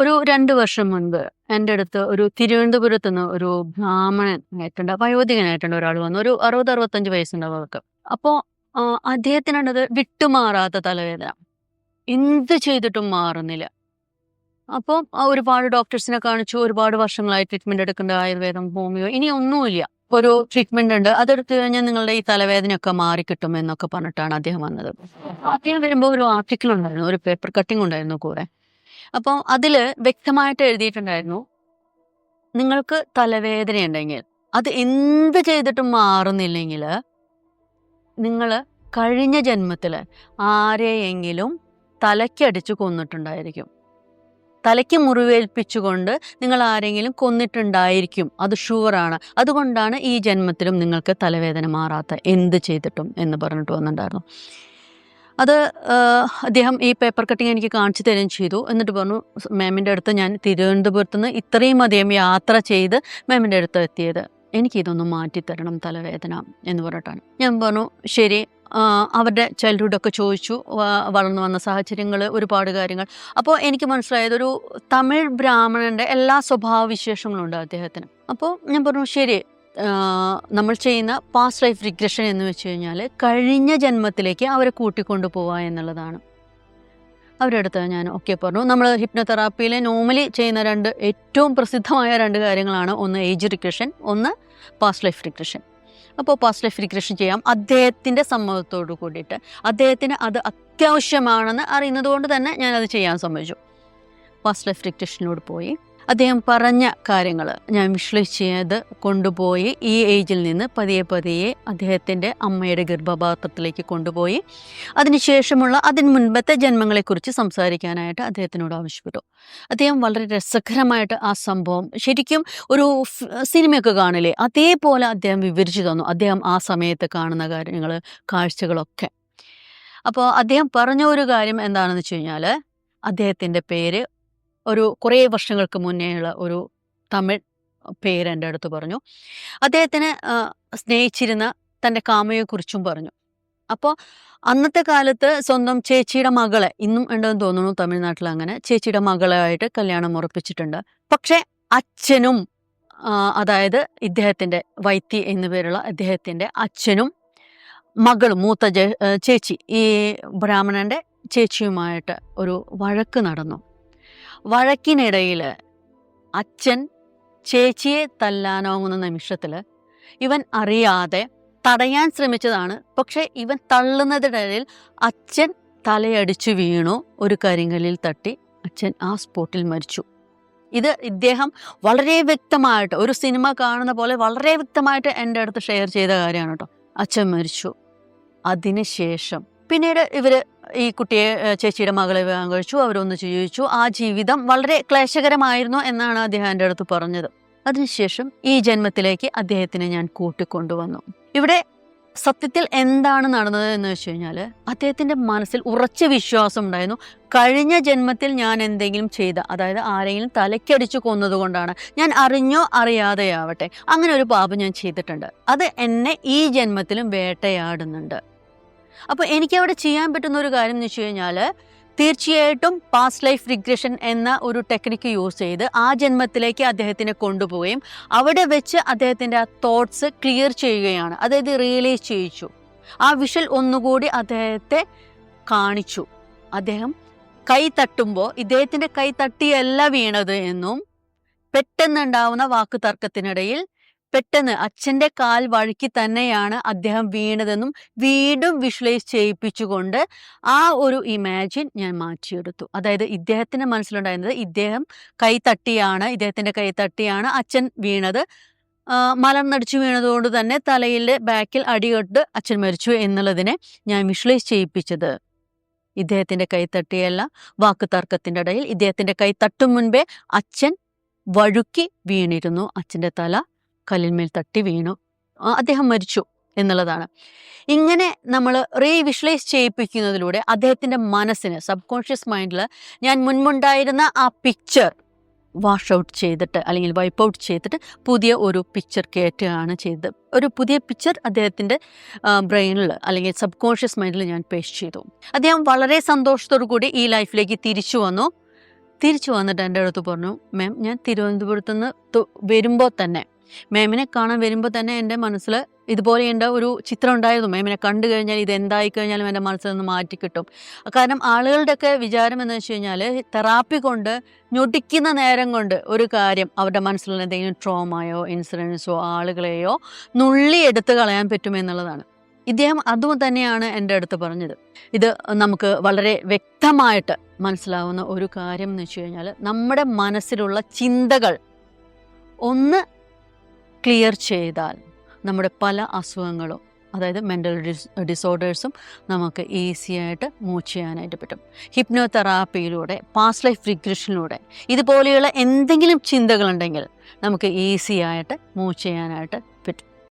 ഒരു രണ്ട് വർഷം മുൻപ് എന്റെ അടുത്ത് ഒരു തിരുവനന്തപുരത്ത് നിന്ന് ഒരു ബ്രാഹ്മണൻ ആയിട്ടുണ്ട് വയോധികനായിട്ടുണ്ട് ഒരാൾ വന്നു. ഒരു അറുപത് അറുപത്തഞ്ച് വയസ്സുണ്ടാവും അവർക്ക് അപ്പോൾ അദ്ദേഹത്തിനുണ്ടത് വിട്ടുമാറാത്ത തലവേദന. എന്ത് ചെയ്തിട്ടും മാറുന്നില്ല. അപ്പോൾ ഒരുപാട് ഡോക്ടേഴ്സിനെ കാണിച്ചു ഒരുപാട് വർഷങ്ങളായി ട്രീറ്റ്മെന്റ് എടുക്കേണ്ട ആയുർവേദം ഹോമിയോ ഇനി ഒന്നുമില്ല. ഒരു ട്രീറ്റ്മെന്റ് ഉണ്ട് അതെടുത്തു കഴിഞ്ഞാൽ നിങ്ങളുടെ ഈ തലവേദനയൊക്കെ മാറിക്കിട്ടും എന്നൊക്കെ പറഞ്ഞിട്ടാണ് അദ്ദേഹം വന്നത്. അദ്ദേഹം വരുമ്പോൾ ഒരു ആർട്ടിക്കിൾ ഉണ്ടായിരുന്നു ഒരു പേപ്പർ കട്ടിംഗ് ഉണ്ടായിരുന്നു കൂടെ. അപ്പം അതിൽ വ്യക്തമായിട്ട് എഴുതിയിട്ടുണ്ടായിരുന്നു നിങ്ങൾക്ക് തലവേദന ഉണ്ടെങ്കിൽ അത് എന്ത് ചെയ്തിട്ടും മാറുന്നില്ലെങ്കിൽ നിങ്ങൾ കഴിഞ്ഞ ജന്മത്തിൽ ആരെയെങ്കിലും തലയ്ക്കടിച്ച് കൊന്നിട്ടുണ്ടായിരിക്കും. തലയ്ക്ക് മുറിവേൽപ്പിച്ചുകൊണ്ട് നിങ്ങൾ ആരെങ്കിലും കൊന്നിട്ടുണ്ടായിരിക്കും. അത് ഷുവറാണ് അതുകൊണ്ടാണ് ഈ ജന്മത്തിലും നിങ്ങൾക്ക് തലവേദന മാറാത്ത എന്ത് ചെയ്തിട്ടും എന്ന് പറഞ്ഞിട്ട് വന്നിട്ടുണ്ടായിരുന്നു. അത് അദ്ദേഹം ഈ പേപ്പർ കട്ടിങ് എനിക്ക് കാണിച്ചു തരുകയും ചെയ്തു. എന്നിട്ട് പറഞ്ഞു മാമിന്റെ അടുത്ത് ഞാൻ തിരുവനന്തപുരത്ത് നിന്ന് ഇത്രയും അധികം യാത്ര ചെയ്ത് മാമിന്റെ അടുത്ത് എത്തിയത്. എനിക്കിതൊന്ന് മാറ്റിത്തരണം തലവേദന എന്ന് പറഞ്ഞിട്ടാണ്. ഞാൻ പറഞ്ഞു ശരി. അവരുടെ ചൈൽഡ്ഹുഡൊക്കെ ചോദിച്ചു വളർന്നു വന്ന സാഹചര്യങ്ങൾ ഒരുപാട് കാര്യങ്ങൾ. അപ്പോൾ എനിക്ക് മനസ്സിലായത് ഒരു തമിഴ് ബ്രാഹ്മണന്റെ എല്ലാ സ്വഭാവവിശേഷങ്ങളും ഉണ്ട് അദ്ദേഹത്തിന്. അപ്പോൾ ഞാൻ പറഞ്ഞു ശരി നമ്മൾ ചെയ്യുന്ന പാസ്റ്റ് ലൈഫ് റിഗ്രഷൻ എന്ന് വെച്ച് കഴിഞ്ഞാൽ കഴിഞ്ഞ ജന്മത്തിലേക്ക് അവരെ കൂട്ടിക്കൊണ്ടു പോവുക എന്നുള്ളതാണ്. അവരുടെ അടുത്ത് ഞാൻ ഓക്കെ പറഞ്ഞു. നമ്മൾ ഹിപ്നോതെറാപ്പിയിൽ നോർമലി ചെയ്യുന്ന രണ്ട് ഏറ്റവും പ്രസിദ്ധമായ രണ്ട് കാര്യങ്ങളാണ്. ഒന്ന് ഏജ് റിഗ്രഷൻ ഒന്ന് പാസ്റ്റ് ലൈഫ് റിഗ്രഷൻ അപ്പോൾ പാസ്റ്റ് ലൈഫ് റിഗ്രഷൻ ചെയ്യാം. അദ്ദേഹത്തിന്റെ സമ്മതത്തോട് കൂടിയിട്ട്. അദ്ദേഹത്തിന് അത് അത്യാവശ്യമാണെന്ന് അറിയുന്നത് കൊണ്ട് തന്നെ ഞാനത് ചെയ്യാൻ സമ്മതിച്ചു. പാസ്റ്റ് ലൈഫ് റിഗ്രഷനിലൂടെ പോയി. അദ്ദേഹം പറഞ്ഞ കാര്യങ്ങൾ ഞാൻ വിശ്ലേഷിച്ചത് കൊണ്ടുപോയി ഈ ഏജിൽ നിന്ന് പതിയെ പതിയെ അദ്ദേഹത്തിന്റെ അമ്മയുടെ ഗർഭപാത്രത്തിലേക്ക് കൊണ്ടുപോയി. അതിനുശേഷമുള്ള അതിന് മുൻപത്തെ ജന്മങ്ങളെക്കുറിച്ച് സംസാരിക്കാനായിട്ട് അദ്ദേഹത്തിനോട് ആവശ്യപ്പെട്ടു. അദ്ദേഹം വളരെ രസകരമായിട്ട് ആ സംഭവം ശരിക്കും ഒരു സിനിമയൊക്കെ കാണില്ലേ? അതേപോലെ അദ്ദേഹം വിവരിച്ചു തന്നു. അദ്ദേഹം ആ സമയത്ത് കാണുന്ന കാര്യങ്ങൾ കാഴ്ചകളൊക്കെ. അപ്പോൾ അദ്ദേഹം പറഞ്ഞ ഒരു കാര്യം എന്താണെന്ന് വെച്ച് കഴിഞ്ഞാൽ അദ്ദേഹത്തിന്റെ പേര് ഒരു കുറേ വർഷങ്ങൾക്ക് മുന്നേയുള്ള ഒരു തമിഴ് പേര് എന്റെ അടുത്ത് പറഞ്ഞു. അദ്ദേഹത്തിന് സ്നേഹിച്ചിരുന്ന തന്റെ കാമയെക്കുറിച്ചും പറഞ്ഞു. അപ്പോൾ അന്നത്തെ കാലത്ത് സ്വന്തം ചേച്ചിയുടെ മകളെ ഇന്നും ഉണ്ടെന്ന് തോന്നുന്നു തമിഴ്നാട്ടിൽ അങ്ങനെ ചേച്ചിയുടെ മകളായിട്ട് കല്യാണം ഉറപ്പിച്ചിട്ടുണ്ട്. പക്ഷേ അച്ഛനും അതായത് ഇദ്ദേഹത്തിന്റെ വൈത്തി എന്നു പേരുള്ള അദ്ദേഹത്തിന്റെ അച്ഛനും മകളും മൂത്ത ചേച്ചി ഈ ബ്രാഹ്മണന്റെ ചേച്ചിയുമായിട്ട് ഒരു വഴക്ക് നടന്നു. വഴക്കിനിടയിൽ അച്ഛൻ ചേച്ചിയെ തല്ലാനോങ്ങുന്ന നിമിഷത്തിൽ ഇവൻ അറിയാതെ തടയാൻ ശ്രമിച്ചതാണ്. പക്ഷേ ഇവൻ തള്ളുന്നതിനിടയിൽ അച്ഛൻ തലയടിച്ചു വീണു. ഒരു കരിങ്കലിൽ തട്ടി അച്ഛൻ ആ സ്പോട്ടിൽ മരിച്ചു. ഇത് ഇദ്ദേഹം വളരെ വ്യക്തമായിട്ട് ഒരു സിനിമ കാണുന്ന പോലെ വളരെ വ്യക്തമായിട്ട് എന്റെ അടുത്ത് ഷെയർ ചെയ്ത കാര്യമാണ് കേട്ടോ. അച്ഛൻ മരിച്ചു. അതിനുശേഷം പിന്നീട് ഇവർ ഈ കുട്ടിയെ ചേച്ചിയുടെ മകളെ വിവാഹം കഴിച്ചു അവരൊന്ന് ജീവിച്ചു. ആ ജീവിതം വളരെ ക്ലേശകരമായിരുന്നു എന്നാണ് അദ്ദേഹം എന്റെ അടുത്ത് പറഞ്ഞത്. അതിനുശേഷം ഈ ജന്മത്തിലേക്ക് അദ്ദേഹത്തിനെ ഞാൻ കൂട്ടിക്കൊണ്ടുവന്നു. ഇവിടെ സത്യത്തിൽ എന്താണ് നടന്നത് എന്ന് വെച്ച് കഴിഞ്ഞാൽ അദ്ദേഹത്തിന്റെ മനസ്സിൽ ഉറച്ച വിശ്വാസം ഉണ്ടായിരുന്നു. കഴിഞ്ഞ ജന്മത്തിൽ ഞാൻ എന്തെങ്കിലും ചെയ്ത അതായത് ആരെങ്കിലും തലയ്ക്കടിച്ചു കൊന്നതുകൊണ്ടാണ്. ഞാൻ അറിഞ്ഞോ അറിയാതെയാവട്ടെ അങ്ങനെ ഒരു പാപം ഞാൻ ചെയ്തിട്ടുണ്ട്. അത് എന്നെ ഈ ജന്മത്തിലും വേട്ടയാടുന്നുണ്ട്. അപ്പോൾ എനിക്ക് അവിടെ ചെയ്യാൻ പറ്റുന്ന ഒരു കാര്യം എന്ന് വെച്ച് കഴിഞ്ഞാൽ തീർച്ചയായിട്ടും പാസ്റ്റ് ലൈഫ് റിഗ്രഷൻ എന്ന ഒരു ടെക്നിക്ക് യൂസ് ചെയ്ത് ആ ജന്മത്തിലേക്ക് അദ്ദേഹത്തിനെ കൊണ്ടുപോവുകയും അവിടെ വെച്ച് അദ്ദേഹത്തിന്റെ ആ തോട്ട്സ് ക്ലിയർ ചെയ്യുകയാണ്. അതായത് റിയലൈസ് ചെയ്യിച്ചു. ആ വിഷൽ ഒന്നുകൂടി അദ്ദേഹത്തെ കാണിച്ചു. അദ്ദേഹം കൈ തട്ടുമ്പോൾ ഇദ്ദേഹത്തിന്റെ കൈ തട്ടിയല്ല വീണത് എന്നും പെട്ടെന്നുണ്ടാവുന്ന വാക്ക് തർക്കത്തിനിടയിൽ പെട്ടെന്ന് അച്ഛന്റെ കാൽ വഴുക്കി തന്നെയാണ് അദ്ദേഹം വീണതെന്നും വീണ്ടും വിഷ്വലൈസ് ചെയ്യിപ്പിച്ചുകൊണ്ട് ആ ഒരു ഇമാജിൻ ഞാൻ മാറ്റിയെടുത്തു. അതായത് ഇദ്ദേഹത്തിന്റെ മനസ്സിലുണ്ടായിരുന്നത് ഇദ്ദേഹം കൈ തട്ടിയാണ് ഇദ്ദേഹത്തിന്റെ കൈ തട്ടിയാണ് അച്ഛൻ വീണത്. മലർന്നടിച്ചു വീണതുകൊണ്ട് തന്നെ തലയിൽ ബാക്കിൽ അടികൊട്ട് അച്ഛൻ മരിച്ചു എന്നുള്ളതിനെ ഞാൻ വിഷ്വലൈസ് ചെയ്യിപ്പിച്ചത്. ഇദ്ദേഹത്തിന്റെ കൈ തട്ടിയല്ല വാക്ക് തർക്കത്തിന്റെ ഇടയിൽ ഇദ്ദേഹത്തിന്റെ കൈ തട്ടും മുൻപേ അച്ഛൻ വഴുക്കി വീണിരുന്നു. അച്ഛന്റെ തല കല്ലിന്മേൽ തട്ടി വീണു. അദ്ദേഹം മരിച്ചു എന്നുള്ളതാണ്. ഇങ്ങനെ നമ്മൾ റീ വിഷ്വലൈസ് ചെയ്യിപ്പിക്കുന്നതിലൂടെ അദ്ദേഹത്തിന്റെ മനസ്സിന് സബ് കോൺഷ്യസ് മൈൻഡിൽ ഞാൻ മുൻപുണ്ടായിരുന്ന ആ പിക്ചർ വാഷ് ഔട്ട് ചെയ്തിട്ട് അല്ലെങ്കിൽ വൈപ്പ് ഔട്ട് ചെയ്തിട്ട് പുതിയ ഒരു പിക്ചർ കയറ്റുകയാണ് ചെയ്തത്. ഒരു പുതിയ പിക്ചർ അദ്ദേഹത്തിന്റെ ബ്രെയിനിൽ അല്ലെങ്കിൽ സബ് കോൺഷ്യസ് മൈൻഡിൽ ഞാൻ പേസ്റ്റ് ചെയ്തു. അദ്ദേഹം വളരെ സന്തോഷത്തോടു കൂടി ഈ ലൈഫിലേക്ക് തിരിച്ചു വന്നു. തിരിച്ചു വന്നിട്ട് എന്റെ അടുത്ത് പറഞ്ഞു മാം ഞാൻ തിരുവനന്തപുരത്ത് നിന്ന് വരുമ്പോൾ തന്നെ മാമിനെ കാണാൻ വരുമ്പോൾ തന്നെ എന്റെ മനസ്സിൽ ഇതുപോലെ എന്റെ ഒരു ചിത്രം ഉണ്ടായിരുന്നു. മേമിനെ കണ്ടു കഴിഞ്ഞാൽ ഇത് എന്തായി കഴിഞ്ഞാലും എന്റെ മനസ്സിൽ നിന്ന് മാറ്റി കിട്ടും. കാരണം ആളുകളുടെയൊക്കെ വിചാരം എന്ന് വെച്ച് കഴിഞ്ഞാൽ തെറാപ്പി കൊണ്ട് ഞൊടിക്കുന്ന നേരം കൊണ്ട് ഒരു കാര്യം അവരുടെ മനസ്സിലുള്ള എന്തെങ്കിലും ട്രോമയോ ഇൻസിഡൻസോ ആളുകളെയോ നുള്ളി എടുത്ത് കളയാൻ പറ്റുമെന്നുള്ളതാണ് ഇദ്ദേഹം അതും തന്നെയാണ് എന്റെ അടുത്ത് പറഞ്ഞത്. ഇത് നമുക്ക് വളരെ വ്യക്തമായിട്ട് മനസ്സിലാവുന്ന ഒരു കാര്യം എന്ന് വെച്ച് കഴിഞ്ഞാൽ നമ്മുടെ മനസ്സിലുള്ള ചിന്തകൾ ഒന്ന് ക്ലിയർ ചെയ്താൽ നമ്മുടെ പല അസുഖങ്ങളും അതായത് മെന്റൽ ഡിസ് ഡിസോർഡേഴ്സും നമുക്ക് ഈസിയായിട്ട് മൂവ് ചെയ്യാനായിട്ട് പറ്റും. ഹിപ്നോ തെറാപ്പിയിലൂടെ പാസ്റ്റ് ലൈഫ് റിഗ്രഷനിലൂടെ ഇതുപോലെയുള്ള എന്തെങ്കിലും ചിന്തകളുണ്ടെങ്കിൽ നമുക്ക് ഈസിയായിട്ട് മൂവ് ചെയ്യാനായിട്ട്